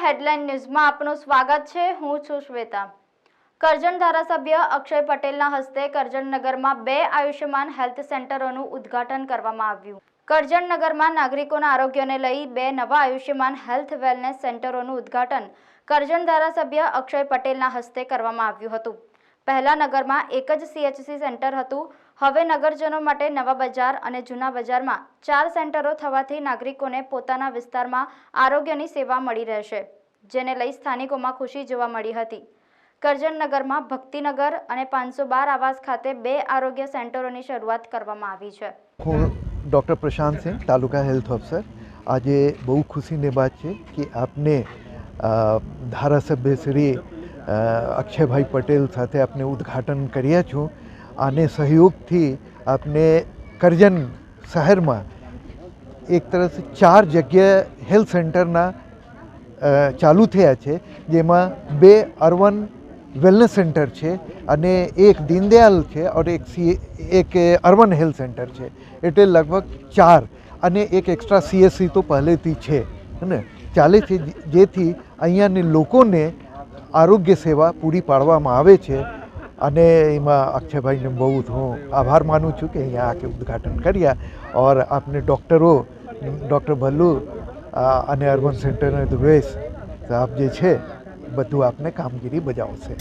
Headline ન્યૂઝમાં આપનું સ્વાગત છે. હું છું શ્વેતા. કરજણ ધારાસભ્ય અક્ષય પટેલના હસ્તે કરજણનગરમાં બે આયુષ્યમાન હેલ્થ સેન્ટરોનું ઉદ્ઘાટન કરવામાં આવ્યું. કરજણનગરમાં નાગરિકોના આરોગ્યને લઈ બે નવા આયુષ્યમાન હેલ્થ વેલનેસ સેન્ટરોનું ઉદ્ઘાટન કરજણ ધારાસભ્ય અક્ષય પટેલના હસ્તે કરવામાં આવ્યું હતું. પહેલા નગરમાં એક જ સીએચસી સેન્ટર હતું. હવે નગરજનો માટે નવા બજાર અને જૂના બજારમાં ચાર સેન્ટરો થવાથી નાગરિકોને પોતાના વિસ્તારમાં આરોગ્યની સેવા મળી રહેશે, જેને લઈ સ્થાનિકોમાં ખુશી જોવા મળી હતી. કરજણનગરમાં ભક્તિનગર અને પાંચસો બાર આવાસ ખાતે બે આરોગ્ય સેન્ટરોની શરૂઆત કરવામાં આવી છે. હું doctor Prashant Singh, taluka health officer. આજે બહુ ખુશીની વાત છે કે આપને ધારાસભ્ય શ્રી અક્ષયભાઈ પટેલ સાથે આપને ઉદ્ઘાટન કર્યા છું. આને સહયોગથી આપને કરજણ શહેરમાં એક તરફ ચાર જગ્યાએ હેલ્થ સેન્ટરના ચાલુ થયા છે, જેમાં બે અર્બન વેલનેસ સેન્ટર છે અને એક દીનદયાલ છે ઓર એક સી, એક અર્બન હેલ્થ સેન્ટર છે. એટલે લગભગ ચાર અને એક એક્સ્ટ્રા સીએસસી તો પહેલેથી છે ને? ચાલે છે જેથી અહીંયાની લોકોને આરોગ્ય સેવા પૂરી પાડવામાં આવે છે અને એમાં અક્ષયભાઈને બહુ હું આભાર માનું છું કે અહીંયા આ ઉદ્ઘાટન કર્યા ઓર આપને ડૉક્ટરો, ડૉક્ટર ભલ્લુ અને અર્બન સેન્ટરના દુર્વેશ સાહેબ જે છે, બધું આપને કામગીરી બજાવશે.